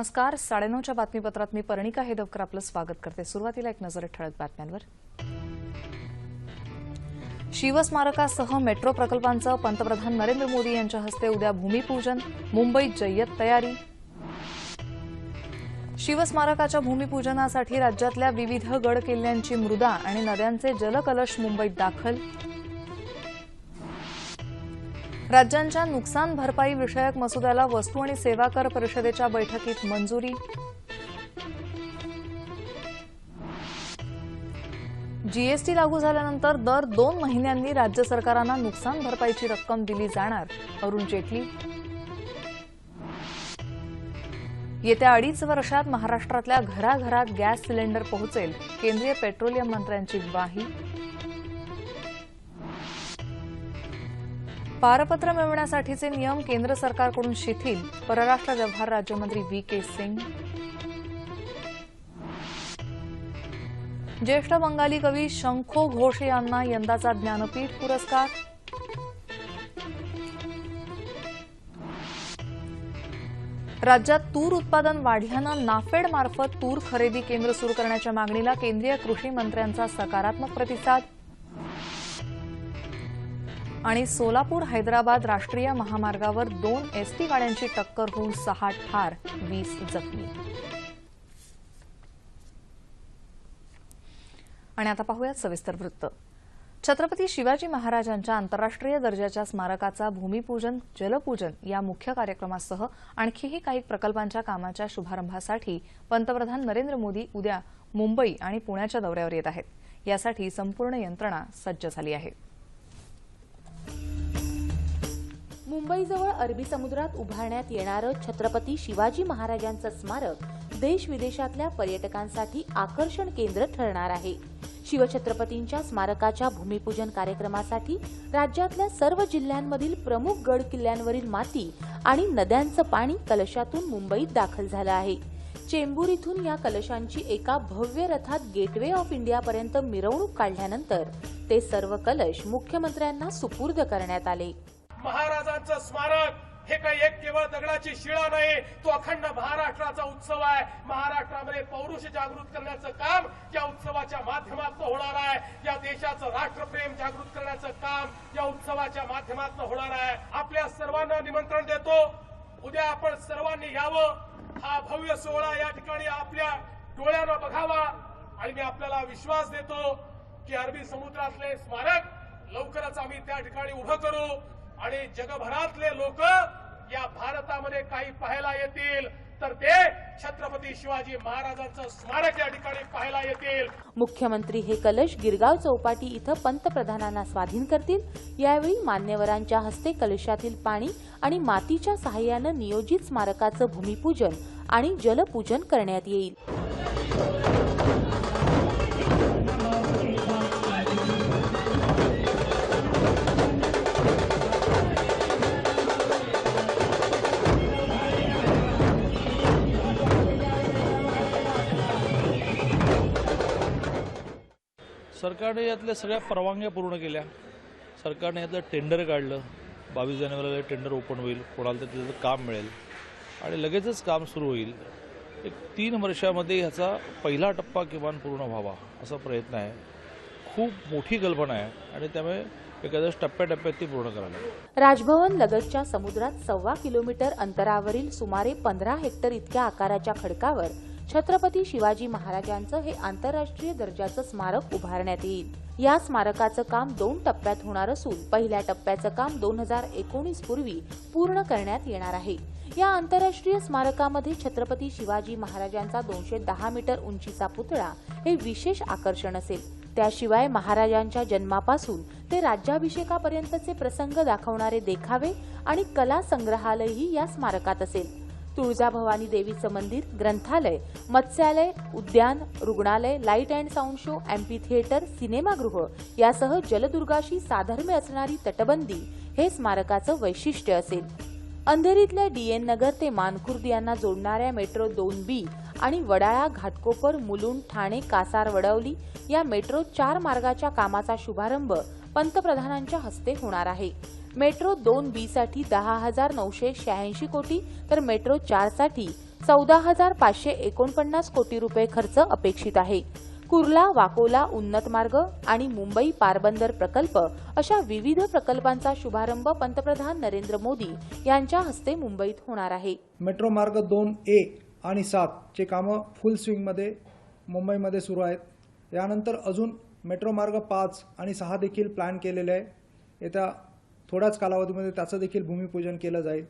नमस्कार. साडेनऊच्या बातमीपत्रात मी पर्णिका हेदवकर आपलं स्वागत करते. सुरुवातीला एक नजर ठळक बातम्यांवर. शिवस्मारकासह मेट्रो प्रकल्पांचं पंतप्रधान नरेंद्र मोदी यांच्या हस्ते उद्या भूमिपूजन मुंबईत जय्यत तयारी. शिवस्मारकाच्या भूमिपूजनासाठी राज्यातल्या विविध गड किल्ल्यांची मृदा आणि नद्यांचे जलकलश मुंबईत दाखल. राज्यांच्या नुकसान भरपाई विषयक मसुद्याला वस्तू आणि सेवा कर परिषदेच्या बैठकीत मंजुरी. जीएसटी लागू झाल्यानंतर दर दोन महिन्यांनी राज्य सरकारांना नुकसान भरपाईची रक्कम दिली जाणार. अरुण जेटली. येत्या अडीच वर्षात महाराष्ट्रातल्या घराघरात गॅस सिलेंडर पोहोचेल. केंद्रीय पेट्रोलियम मंत्र्यांची ग्वाही. पारपत्र मिळवण्यासाठीचे नियम केंद्र सरकारकडून शिथिल. परराष्ट्र व्यवहार राज्यमंत्री व्ही के सिंग. ज्येष्ठ बंगाली कवी शंखो घोष यांना यंदाचा ज्ञानपीठ पुरस्कार. राज्यात तूर उत्पादन वाढल्यानं नाफेड मार्फत तूर खरेदी केंद्र सुरू करण्याच्या मागणीला केंद्रीय कृषी मंत्र्यांचा सकारात्मक प्रतिसाद. आणि सोलापूर हैदराबाद राष्ट्रीय महामार्गावर दोन एसटी गाड्यांची टक्कर होऊन सहा ठार वीस जखमी. आणि आता पाहूयात सविस्तर वृत्त. छत्रपती शिवाजी महाराजांच्या आंतरराष्ट्रीय दर्जाच्या स्मारकाचा भूमिपूजन जलपूजन या मुख्य कार्यक्रमासह आणखीही काही प्रकल्पांच्या कामाच्या शुभारंभासाठी पंतप्रधान नरेंद्र मोदी उद्या मुंबई आणि पुण्याच्या दौऱ्यावर येत आहेत. यासाठी संपूर्ण यंत्रणा सज्ज झाली आहे. मुंबईजवळ अरबी समुद्रात उभारण्यात येणारं छत्रपती शिवाजी महाराजांचं स्मारक देश विदेशातल्या पर्यटकांसाठी आकर्षण केंद्र ठरणार आहे. शिवछत्रपतींच्या स्मारकाच्या भूमिपूजन कार्यक्रमासाठी राज्यातल्या सर्व जिल्ह्यांमधील प्रमुख गड किल्ल्यांवरील माती आणि नद्यांचं पाणी कलशातून मुंबईत दाखल झालं आहे. चेंबूर इथून या कलशांची एका भव्य रथात गेटवे ऑफ इंडियापर्यंत मिरवणूक काढल्यानंतर ते सर्व कलश मुख्यमंत्र्यांना सुपूर्द करण्यात आले. महाराजांचं स्मारक. हे काही एक केवळ दगडाची शिळा नाही तो अखंड महाराष्ट्राचा उत्सव आहे. महाराष्ट्रामध्ये पौरुष जागृत करण्याचं काम या उत्सवाच्या माध्यमातून होणार आहे. या देशाचं राष्ट्रप्रेम जागृत करण्याचं काम या उत्सवाच्या माध्यमातून होणार आहे. आपल्या सर्वांना निमंत्रण देतो. उद्या आपण सर्वांनी यावं. हा भव्य सोहळा या ठिकाणी आपल्या डोळ्यानं बघावा. आणि मी आपल्याला विश्वास देतो की अरबी समुद्रातले स्मारक लवकरच आम्ही त्या ठिकाणी उभं करू. आणि जगभरातले लोक या भारतामध्ये काही पाहायला येतील. तर ते छत्रपती शिवाजी महाराजांचं स्मारक या ठिकाणी पाहायला येतील. मुख्यमंत्री हे कलश गिरगाव चौपाटी इथं पंतप्रधानांना स्वाधीन करतील. यावेळी मान्यवरांच्या हस्ते कलशातील पाणी आणि मातीच्या सहाय्यानं नियोजित स्मारकाचं भूमिपूजन आणि जलपूजन करण्यात येईल. सरकारने यातल्या सगळ्या परवानग्या पूर्ण केल्या. सरकारने यातलं टेंडर काढलं. बावीस जानेवारीला टेंडर ओपन होईल. कोणाला तर त्याचं काम मिळेल. आणि लगेचच काम सुरू होईल. एक तीन वर्षामध्ये ह्याचा पहिला टप्पा किमान पूर्ण व्हावा असा प्रयत्न आहे. खूप मोठी कल्पना आहे. आणि त्यामुळे एखाद्या टप्प्याटप्प्यात ती पूर्ण करायला लागेल. राजभवन लगतच्या समुद्रात सव्वा किलोमीटर अंतरावरील सुमारे पंधरा हेक्टर इतक्या आकाराच्या खडकावर छत्रपती शिवाजी महाराजांचं हे आंतरराष्ट्रीय दर्जाचं स्मारक उभारण्यात येईल. या स्मारकाचं काम दोन टप्प्यात होणार असून पहिल्या टप्प्याचं काम दोन हजार एकोणीस पूर्वी पूर्ण करण्यात येणार आहे. या आंतरराष्ट्रीय स्मारकामध्ये छत्रपती शिवाजी महाराजांचा दोनशे दहा मीटर उंचीचा पुतळा हे विशेष आकर्षण असेल. त्याशिवाय महाराजांच्या जन्मापासून ते राज्याभिषेकापर्यंतचे प्रसंग दाखवणारे देखावे आणि कला संग्रहालयही या स्मारकात असेल. तुळजाभवानी देवीचं मंदिर ग्रंथालय मत्स्यालय उद्यान रुग्णालय light and sound show amphitheatre सिनेमागृह यासह जलदुर्गाशी साधर्म्य असणारी तटबंदी हे स्मारकाचं वैशिष्ट्य असेल. अंधेरीतल्या डीएन नगर ते मानखुर्द यांना जोडणाऱ्या मेट्रो दोन बी आणि वडाळा घाटकोपर मुलुंड ठाणे कासार वडवली या मेट्रो चार मार्गाच्या कामाचा शुभारंभ पंतप्रधानांच्या हस्ते होणार आहे. मेट्रो दोन बी साठी दहा हजार नऊशे शहाऐंशी कोटी तर मेट्रो चारसाठी चौदा हजार पाचशे एकोणपन्नास कोटी रुपये खर्च अपेक्षित आहे. कुर्ला वाकोला उन्नत मार्ग आणि मुंबई पारबंदर प्रकल्प अशा विविध प्रकल्पांचा शुभारंभ पंतप्रधान नरेंद्र मोदी यांच्या हस्ते मुंबईत होणार आहे. मेट्रो मार्ग दोन ए आणि सातचे कामं फुल स्विंगमध्ये मुंबईमध्ये सुरू आहेत. यानंतर अजून मेट्रो मार्ग पाच आणि सहा देखील प्लॅन केलेले आहे. येत्या थोड्याच कालावधीमध्ये त्याचं देखील भूमिपूजन केलं जाईल.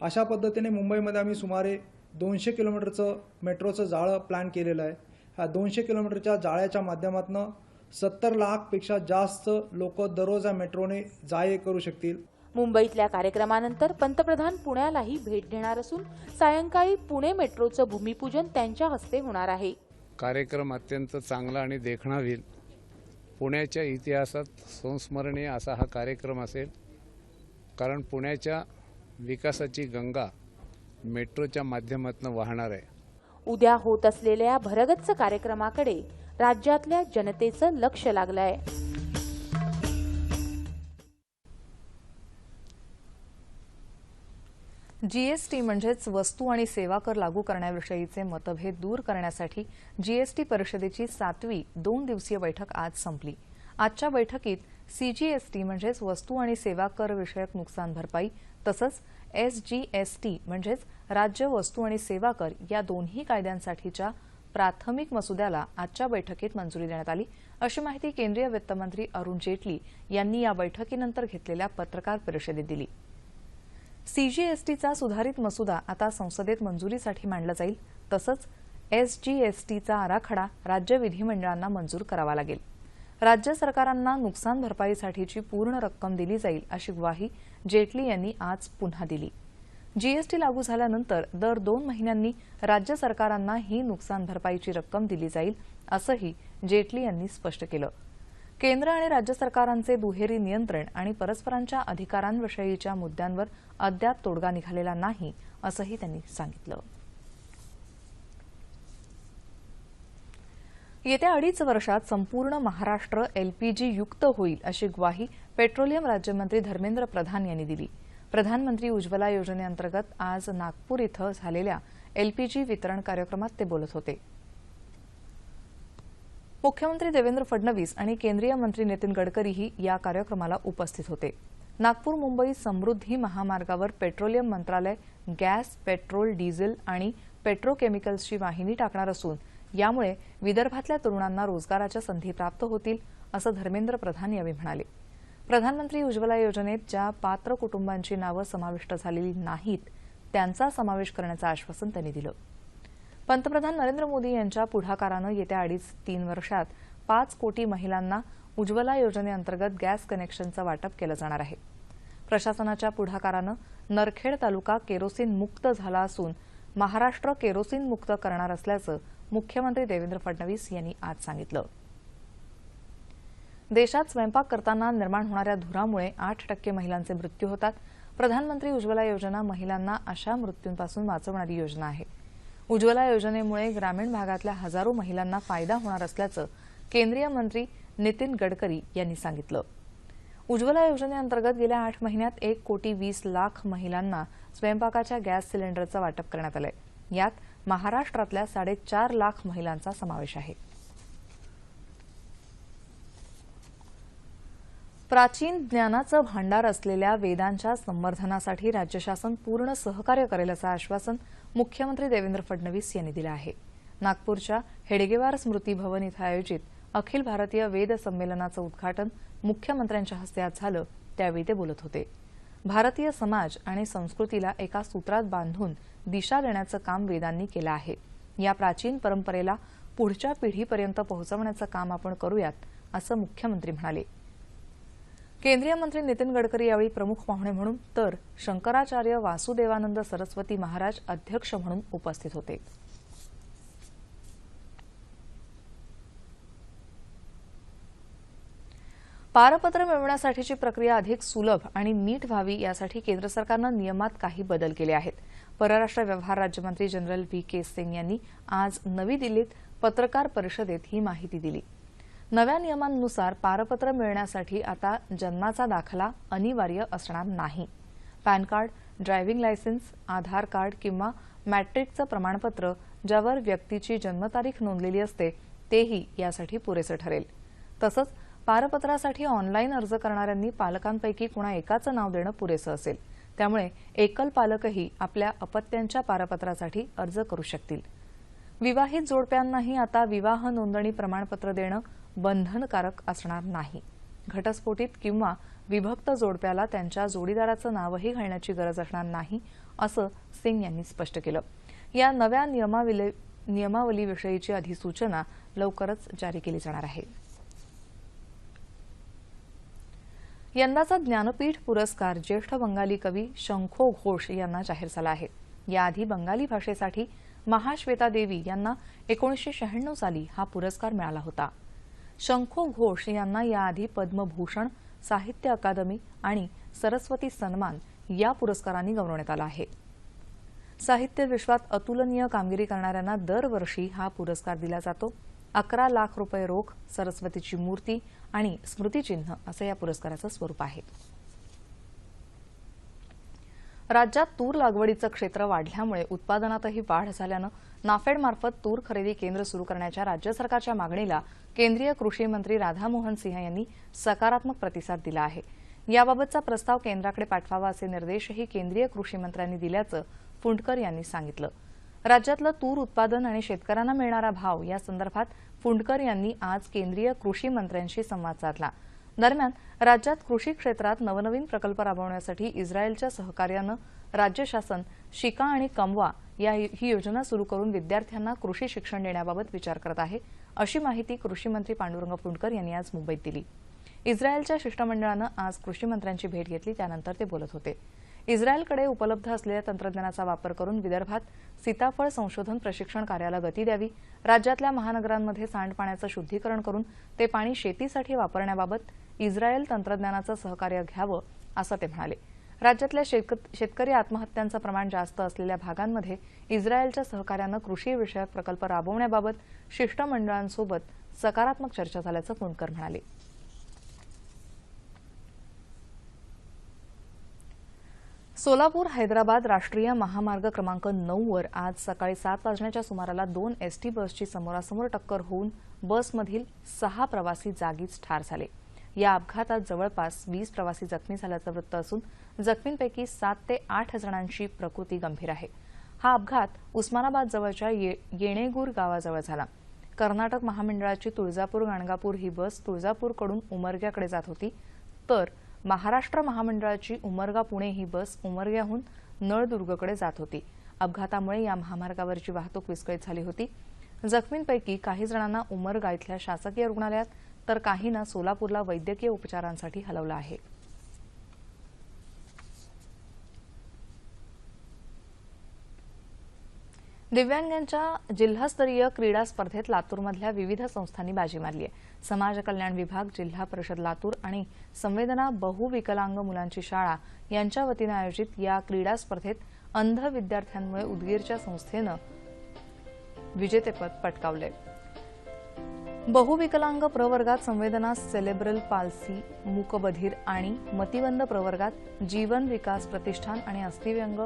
अशा पद्धतीने मुंबईमध्ये आम्ही सुमारे दोनशे किलोमीटरचं मेट्रोचं जाळं प्लॅन केलेलं आहे. ह्या दोनशे किलोमीटरच्या जाळ्याच्या माध्यमातून सत्तर लाखपेक्षा जास्त लोक दररोज या मेट्रोने जा ये करू शकतील. मुंबईतल्या कार्यक्रमानंतर पंतप्रधान पुण्यालाही भेट देणार असून सायंकाळी पुणे मेट्रोचं भूमिपूजन त्यांच्या हस्ते होणार आहे. कार्यक्रम अत्यंत चांगला आणि देखणा होईल. पुण्याच्या इतिहासात संस्मरणीय असा हा कार्यक्रम असेल. कारण पुण्याच्या विकासाची गंगा मेट्रोच्या माध्यमातून वाहणार आहे. उद्या होत असलेल्या भरगच्च कार्यक्रमाकडे राज्यातल्या जनतेचं लक्ष लागलंय. जीएसटी म्हणजेच वस्तू आणि सेवा कर लागू करण्याविषयीचे मतभेद दूर करण्यासाठी जीएसटी परिषदेची सातवी दोन दिवसीय बैठक आज संपली. आजच्या बैठकीत सीजीएसटी म्हणजेच वस्तू आणि सेवा कर विषयक नुकसान भरपाई तसंच एसजीएसटी म्हणजेच राज्य वस्तू आणि सेवा कर या दोन्ही कायद्यांसाठीच्या प्राथमिक मसुद्याला आजच्या बैठकीत मंजुरी देण्यात आली. अशी माहिती केंद्रीय वित्तमंत्री अरुण जेटली यांनी या बैठकीनंतर घेतलेल्या पत्रकार परिषदेत दिली. सीजीएसटीचा सुधारित मसुदा आता संसदेत मंजुरीसाठी मांडला जाईल. तसंच एसजीएसटीचा आराखडा राज्य विधिमंडळांना मंजूर करावा लागेल. राज्य सरकारांना नुकसान भरपाईसाठीची पूर्ण रक्कम दिली जाईल अशी ग्वाही जेटली यांनी आज पुन्हा दिली. जीएसटी लागू झाल्यानंतर दर दोन महिन्यांनी राज्य सरकारांना ही नुकसान भरपाईची रक्कम दिली जाईल असंही जेटली यांनी स्पष्ट केलं. केंद्र आणि राज्य सरकारांचे दुहेरी नियंत्रण आणि परस्परांच्या अधिकारांविषयीच्या मुद्द्यांवर अद्याप तोडगा निघालेला नाही असंही त्यांनी सांगितलं. येत्या अडीच वर्षात संपूर्ण महाराष्ट्र एलपीजी युक्त होईल अशी ग्वाही पेट्रोलियम राज्यमंत्री धर्मेंद्र प्रधान यांनी दिली. प्रधानमंत्री उज्ज्वला योजनेअंतर्गत आज नागपूर इथं झालेल्या एलपीजी वितरण कार्यक्रमात ते बोलत होते. मुख्यमंत्री देवेंद्र फडणवीस आणि केंद्रीय मंत्री नितीन गडकरीही या कार्यक्रमाला उपस्थित होते. नागपूर मुंबई समृद्धी महामार्गावर पेट्रोलियम मंत्रालय गॅस पेट्रोल डिझेल आणि पेट्रोकेमिकल्सची वाहिनी टाकणार असून यामुळे विदर्भातल्या तरुणांना रोजगाराच्या संधी प्राप्त होतील असं धर्मेंद्र प्रधान यावेळी म्हणाले. प्रधानमंत्री उज्ज्वला योजनेत ज्या पात्र कुटुंबांची नावं समाविष्ट झालेली नाहीत त्यांचा समावेश करण्याचं आश्वासन त्यांनी दिलं. पंतप्रधान नरेंद्र मोदी यांच्या पुढाकारानं येत्या अडीच तीन वर्षात पाच कोटी महिलांना उज्ज्वला योजनेअंतर्गत गॅस कनेक्शनचं वाटप केलं जाणार आहे. प्रशासनाच्या पुढाकारानं नरखेड तालुका केरोसिन मुक्त झाला असून महाराष्ट्र केरोसिन मुक्त करणार असल्याचं मुख्यमंत्री देवेंद्र फडणवीस यांनी आज सांगितलं. देशात स्वयंपाक करताना निर्माण होणाऱ्या धुरामुळे आठ टक्के महिलांचे मृत्यू होतात. प्रधानमंत्री उज्ज्वला योजना महिलांना अशा मृत्यूंपासून वाचवणारी योजना आहे. उज्ज्वला योजनेमुळे ग्रामीण भागातल्या हजारो महिलांना फायदा होणार असल्याचं केंद्रीय मंत्री नितीन गडकरी यांनी सांगितलं. उज्ज्वला योजनेअंतर्गत गेल्या आठ महिन्यात एक कोटी वीस लाख महिलांना स्वयंपाकाच्या गॅस सिलेंडरचं वाटप करण्यात आलंय. यात महाराष्ट्रातल्या साडेचार लाख महिलांचा समावेश आहे. प्राचीन ज्ञानाचं भांडार असलेल्या वेदांच्या संवर्धनासाठी राज्य शासन पूर्ण सहकार्य करेल असं आश्वासन मुख्यमंत्री देवेंद्र फडणवीस यांनी दिलं आहे. नागपूरच्या हेडगेवार स्मृती भवन इथं आयोजित अखिल भारतीय वेद संमेलनाचं उद्घाटन मुख्यमंत्र्यांच्या हस्ते आज झालं त्यावेळी ते बोलत होते. भारतीय समाज आणि संस्कृतीला एका सूत्रात बांधून दिशा देण्याचं काम वेदांनी केलं आहे. या प्राचीन परंपरेला पुढच्या पिढीपर्यंत पोहोचवण्याचं काम आपण करूयात असं मुख्यमंत्री म्हणाले. केंद्रीय मंत्री नितीन गडकरी यावेळी प्रमुख पाहुणे म्हणून तर शंकराचार्य वासुदेवानंद सरस्वती महाराज अध्यक्ष म्हणून उपस्थित होते. पारपत्र मिळवण्यासाठीची प्रक्रिया अधिक सुलभ आणि नीट व्हावी यासाठी केंद्र सरकारनं नियमात काही बदल केले आहेत. परराष्ट्र व्यवहार राज्यमंत्री जनरल व्ही के सिंग यांनी आज नवी दिल्लीत पत्रकार परिषदेत ही माहिती दिली. नव्या नियमांनुसार पारपत्र मिळण्यासाठी आता जन्माचा दाखला अनिवार्य असणार नाही. PAN card driving licence Aadhaar card किंवा मॅट्रिकचं प्रमाणपत्र ज्यावर व्यक्तीची जन्मतारीख नोंदलेली असते तेही यासाठी पुरेसे ठरेल. तसंच पारपत्रासाठी ऑनलाईन अर्ज करणाऱ्यांनी पालकांपैकी कुणा एकाचं नाव देणं पुरेसं असेल. त्यामुळे एकल पालकही आपल्या अपत्यांच्या पारपत्रासाठी अर्ज करू शकतील. विवाहित जोडप्यांनाही आता विवाह नोंदणी प्रमाणपत्र देणं बंधनकारक असणार नाही. घटस्फोटीत किंवा विभक्त जोडप्याला त्यांच्या जोडीदाराचं नावही घालण्याची गरज असणार नाही असं सिंग यांनी स्पष्ट केलं. या नव्या नियमावली नियमावलीविषयीची अधिसूचना लवकरच जारी केली जाणार आहे. यंदाचा ज्ञानपीठ पुरस्कार ज्येष्ठ बंगाली कवी शंखो घोष यांना जाहीर झाला आहे. याआधी बंगाली भाषेसाठी महाश्वेता देवी यांना एकोणीसशे शहाण्णव साली हा पुरस्कार मिळाला होता. शंखो घोष यांना याआधी पद्मभूषण साहित्य अकादमी आणि सरस्वती सन्मान या पुरस्कारांनी गौरवण्यात आला आहे. साहित्य विश्वात अतुलनीय कामगिरी करणाऱ्यांना दरवर्षी हा पुरस्कार दिला जातो. अकरा लाख रुपये रोख सरस्वतीची मूर्ती आणि स्मृतिचिन्ह असं या पुरस्काराचं स्वरूप आहे. राज्यात तूर लागवडीचं क्षेत्र वाढल्यामुळे उत्पादनातही वाढ झाल्यानं नाफेडमार्फत तूर खरेदी केंद्र सुरू करण्याच्या राज्य सरकारच्या मागणीला केंद्रीय कृषी मंत्री राधामोहन सिंह यांनी सकारात्मक प्रतिसाद दिला आहे. याबाबतचा प्रस्ताव केंद्राकडे पाठवावा असे निर्देशही केंद्रीय कृषी मंत्र्यांनी दिल्याचं फुंडकर यांनी सांगितलं. राज्यातलं तूर उत्पादन आणि शेतकऱ्यांना मिळणारा भाव या संदर्भात फुंडकर यांनी आज केंद्रीय कृषी मंत्र्यांशी संवाद साधला. दरम्यान राज्यात कृषी क्षेत्रात नवनवीन प्रकल्प राबवण्यासाठी इस्रायलच्या सहकार्यानं राज्य शासन शिका आणि कमवा या ही योजना सुरू करून विद्यार्थ्यांना कृषी शिक्षण देण्याबाबत विचार करत आहे अशी माहिती कृषी मंत्री पांडुरंग फुंडकर यांनी आज मुंबईत दिली. इस्रायलच्या शिष्टमंडळानं आज कृषी मंत्र्यांची भेट घेतली त्यानंतर ते बोलत होते. इस्रायलकडे उपलब्ध असलेल्या तंत्रज्ञानाचा वापर करून विदर्भात सीताफळ संशोधन प्रशिक्षण कार्याला गती द्यावी राज्यातल्या महानगरांमध्ये सांडपाण्याचं शुद्धीकरण करून ते पाणी शेतीसाठी वापरण्याबाबत इस्रायल तंत्रज्ञानाचं सहकार्य घ्यावं असं ते म्हणाले. राज्यातल्या शेतकरी आत्महत्यांचं प्रमाण जास्त असलेल्या भागांमध्ये इस्रायलच्या सहकार्यानं कृषीविषयक प्रकल्प राबवण्याबाबत शिष्टमंडळांसोबत सकारात्मक चर्चा झाल्याचं कुंडकर म्हणाले. सोलापूर हैदराबाद राष्ट्रीय महामार्ग क्रमांक नऊवर आज सकाळी सात वाजण्याच्या सुमाराला दोन एसटी बसची समोरासमोर टक्कर होऊन बसमधील सहा प्रवासी जागीच ठार झाले. या अपघातात जवळपास वीस प्रवासी जखमी झाल्याचं वृत्त असून जखमींपैकी सात ते आठ जणांची प्रकृती गंभीर आहे. हा अपघात उस्मानाबाद जवळच्या ये येणेगूर गावाजवळ झाला. कर्नाटक महामंडळाची तुळजापूर गाणगापूर ही बस तुळजापूरकडून उमरग्याकडे जात होती. तर महाराष्ट्र महामंडळाची उमरगा पुणे ही बस उमरग्याहून नळदुर्गकडे जात होती. अपघातामुळे या महामार्गावरची वाहतूक विस्कळीत झाली होती. जखमींपैकी काही जणांना उमरगा इथल्या शासकीय रुग्णालयात तर काहींना सोलापूरला वैद्यकीय उपचारांसाठी हलवलं आहे. दिव्यांगांच्या जिल्हास्तरीय क्रीडा स्पर्धेत लातूरमधल्या विविध संस्थांनी बाजी मारली आहे. समाज कल्याण विभाग जिल्हा परिषद लातूर आणि संवेदना बहुविकलांग मुलांची शाळा यांच्या वतीनं आयोजित या क्रीडा स्पर्धेत अंध विद्यार्थ्यांमुळे उदगीरच्या संस्थेनं विजेतेपद पटकावलंय. बहुविकलांग प्रवर्गात संवेदना सेलेब्रल पाल्सी मूकबधीर आणि मतिवंद प्रवर्गात जीवन विकास प्रतिष्ठान आणि अस्थिव्यंग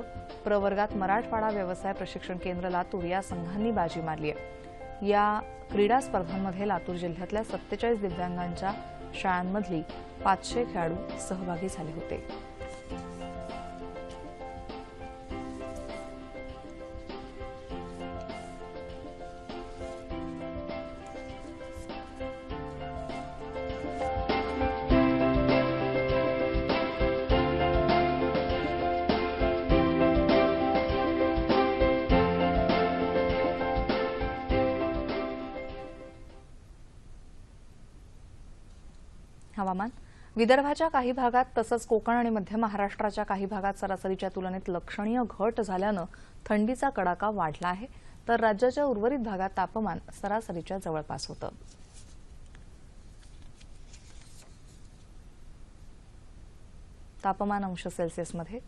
प्रवर्गात मराठवाडा व्यवसाय प्रशिक्षण केंद्र लातूर या संघांनी बाजी मारली आहे. या क्रीडा स्पर्धांमध्ये लातूर जिल्ह्यातल्या सत्तेचाळीस दिव्यांगांच्या शाळांमधली पाचशे खेळाडू सहभागी झाले होते. हवामान. विदर्भाच्या काही भागात तसंच कोकण आणि मध्य महाराष्ट्राच्या काही भागात सरासरीच्या तुलनेत लक्षणीय घट झाल्यानं थंडीचा कडाका वाढला आहे. तर राज्याच्या उर्वरित भागात तापमान सरासरीच्या जवळपास होतं. तापमान अंश सेल्सिअसमध्ये.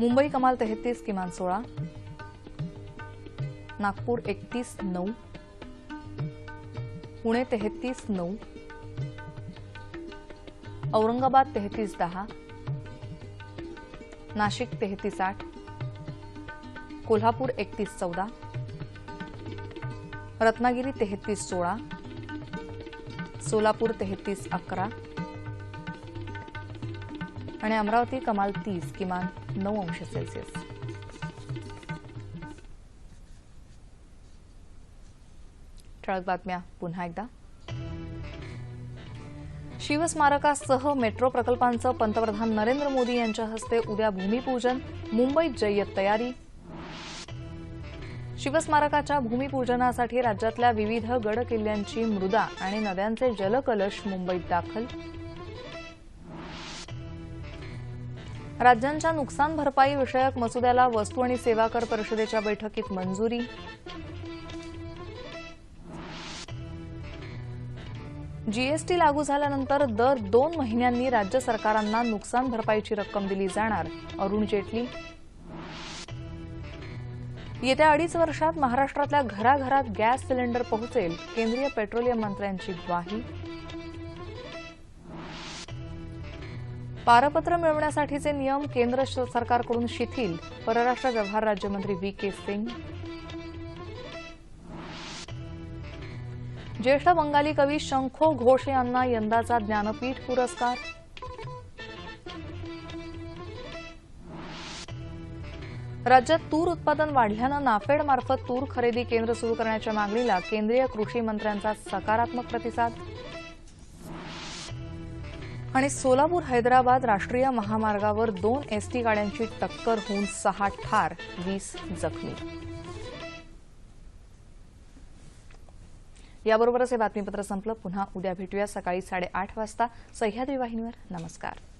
मुंबई कमाल तेहतीस किमान सोळा. नागपूर एकतीस नऊ. पुणे तेहतीस नऊ. औरंगाबाद तेहतीस दहा. नाशिक तेहतीस आठ. कोल्हापूर एकतीस चौदा. रत्नागिरी तेहतीस सोळा. सोलापूर तेहतीस अकरा. आणि अमरावती कमाल तीस किमान नऊ अंश सेल्सिअस. ठळक बातम्या. पुन्हा एकदा. शिवस्मारकासह मेट्रो प्रकल्पांचं पंतप्रधान नरेंद्र मोदी यांच्या हस्ते उद्या भूमिपूजन मुंबईत जय्यत तयारी. शिवस्मारकाच्या भूमिपूजनासाठी राज्यातल्या विविध गड किल्ल्यांची मृदा आणि नद्यांचे जलकलश मुंबईत दाखल. राज्यांच्या नुकसान भरपाई विषयक मसुद्याला वस्तू आणि सेवा कर परिषदेच्या बैठकीत मंजुरी. जीएसटी लागू झाल्यानंतर दर दोन महिन्यांनी राज्य सरकारांना नुकसान भरपाईची रक्कम दिली जाणार. अरुण जेटली. येत्या अडीच वर्षात महाराष्ट्रातल्या घराघरात गॅस सिलेंडर पोहोचेल. केंद्रीय पेट्रोलियम मंत्र्यांची ग्वाही. पारपत्र मिळवण्यासाठीचे नियम केंद्र सरकारकडून शिथिल. परराष्ट्र व्यवहार राज्यमंत्री व्ही के सिंग. ज्येष्ठ बंगाली कवी शंखो घोष यांना यंदाचा ज्ञानपीठ पुरस्कार. राज्यात तूर उत्पादन वाढल्यानं नाफेडमार्फत तूर खरेदी केंद्र सुरू करण्याच्या मागणीला केंद्रीय कृषी मंत्र्यांचा सकारात्मक प्रतिसाद. आणि सोलापूर हैदराबाद राष्ट्रीय महामार्गावर दोन एसटी गाड्यांची टक्कर होऊन सहा ठार वीस जखमी. याबरोबरच हे बातमीपत्र संपलं. पुन्हा उद्या भेटूया सकाळी साडेआठ वाजता. सह्याद्री वाहिनीवर नमस्कार.